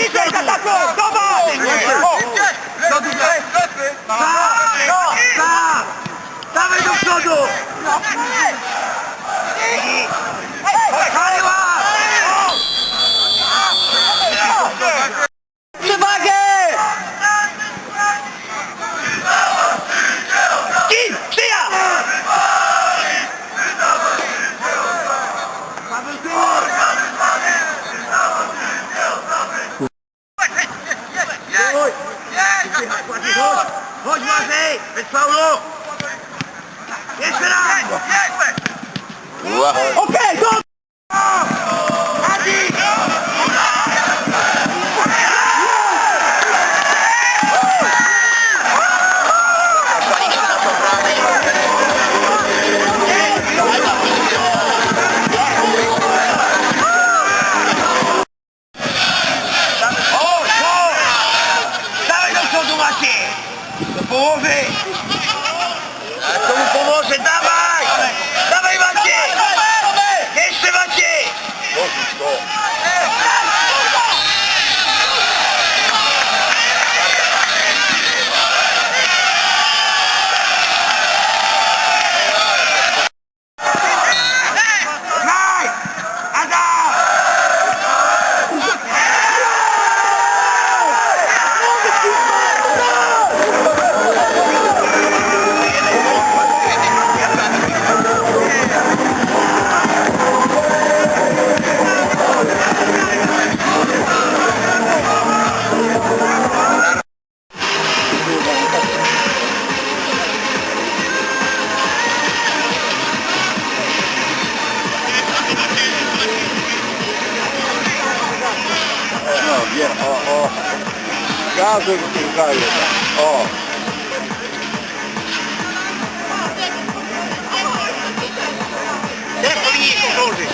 Napierdzielamy, dawaj do przodu! Dawaj! Tak, tak! Dawaj do przodu! Kaliła! Przewagę! Kim? Czyja? Paweł Tyr! Saulo! Esperando! Ok, go! No wiem, o, o. Gazem wciągają. O. Teraz powinniście okrążyć.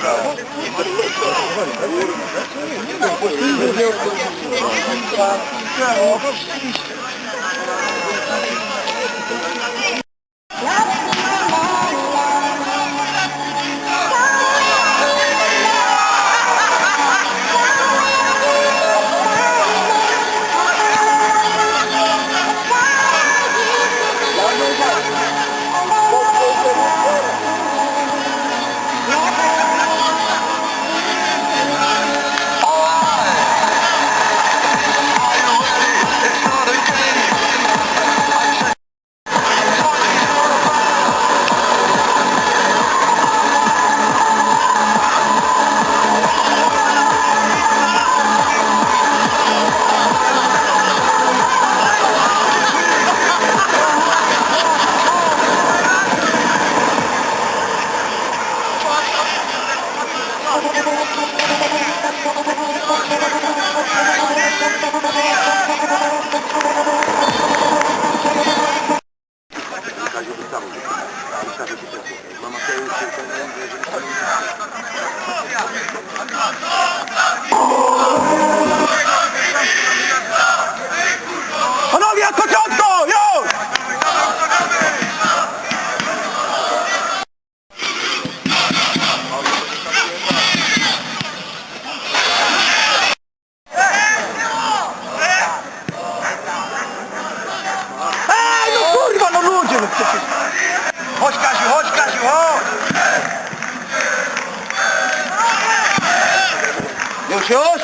Thank you. Karol. Wystawy budżetu. Ma Mateusz, Pan Andrzej, Еще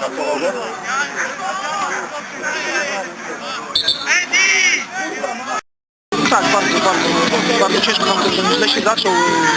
Tak, bardzo, bardzo, bardzo ciężko nam źle się zaczął.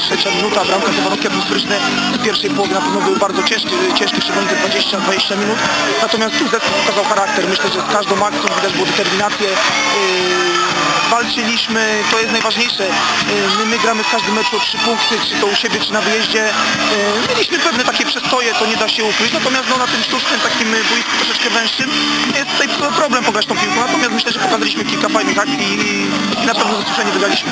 Trzecia minuta, bramka, te warunki atmosferyczne w pierwszej połowie na pewno były bardzo ciężkie, ciężkie szczególnie te 20-20 minut. Natomiast tu zespół pokazał charakter. Myślę, że z każdą akcją widać było determinację. Yy, walczyliśmy, to jest najważniejsze. Yy, my, my gramy w każdym meczu o trzy punkty, czy to u siebie, czy na wyjeździe. Yy, mieliśmy pewne takie przestoje, to nie da się ukryć. Natomiast no, na tym sztucznym takim boisku troszeczkę węższym jest tutaj problem pograć tą piłką. Natomiast myślę, że pokazaliśmy kilka fajnych akcji i, na pewno zasłużenie wygraliśmy.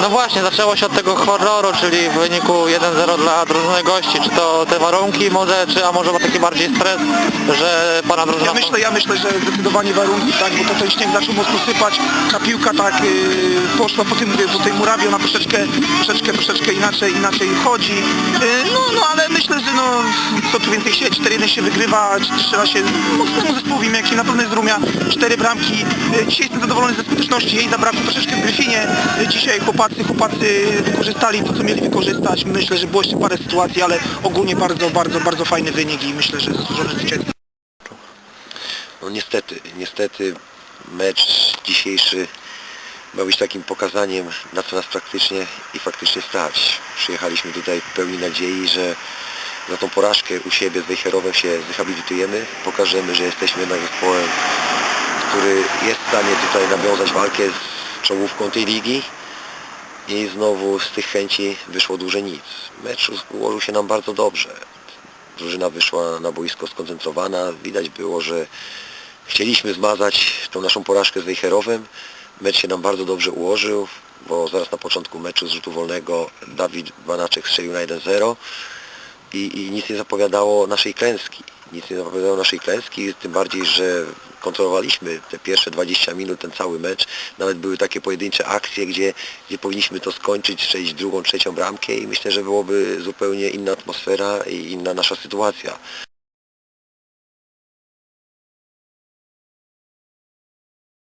No właśnie, zaczęło się od tego horroru, czyli w wyniku 1-0 dla drużyny gości. Czy to te warunki może, czy a może taki bardziej stres, że pana drużyna... Ja myślę, ja myślę, że zdecydowanie warunki, tak, bo to ten śnieg zaczął mocno sypać, ta piłka tak yy, poszła po, tym, po tej murawie, ona troszeczkę, troszeczkę, troszeczkę inaczej, inaczej chodzi. Yy, no, no, ale myślę, że no, co tu więcej się, 4-1 się wygrywa, strzela się mocnemu zespołowi Miękki, na pewno jest Rumia, cztery bramki. Yy, dzisiaj jestem zadowolony ze skuteczności, jej zabrakło troszeczkę w Gryfinie. Yy, dzisiaj chłopacy, chłopacy wykorzystali to, co mieli wykorzystać. Myślę, że było jeszcze parę sytuacji, ale ogólnie bardzo, bardzo, bardzo fajny wynik i myślę, że zasłużone zwycięstwo. No niestety, niestety mecz dzisiejszy miał być takim pokazaniem, na co nas praktycznie i faktycznie stać. Przyjechaliśmy tutaj w pełni nadziei, że za tą porażkę u siebie z Wejherowem się zrehabilitujemy, pokażemy, że jesteśmy jednak zespołem, który jest w stanie tutaj nawiązać walkę z czołówką tej ligi i znowu z tych chęci wyszło duże nic. Mecz ułożył się nam bardzo dobrze. Drużyna wyszła na boisko skoncentrowana. Widać było, że chcieliśmy zmazać tą naszą porażkę z Wejherowem. Mecz się nam bardzo dobrze ułożył, bo zaraz na początku meczu z rzutu wolnego Dawid Banaczek strzelił na 1-0 i, i nic nie zapowiadało naszej klęski. Nic nie zapowiadało naszej klęski, tym bardziej, że kontrolowaliśmy te pierwsze 20 minut, ten cały mecz. Nawet były takie pojedyncze akcje, gdzie, gdzie powinniśmy to skończyć, strzelić drugą, trzecią bramkę i myślę, że byłoby zupełnie inna atmosfera i inna nasza sytuacja.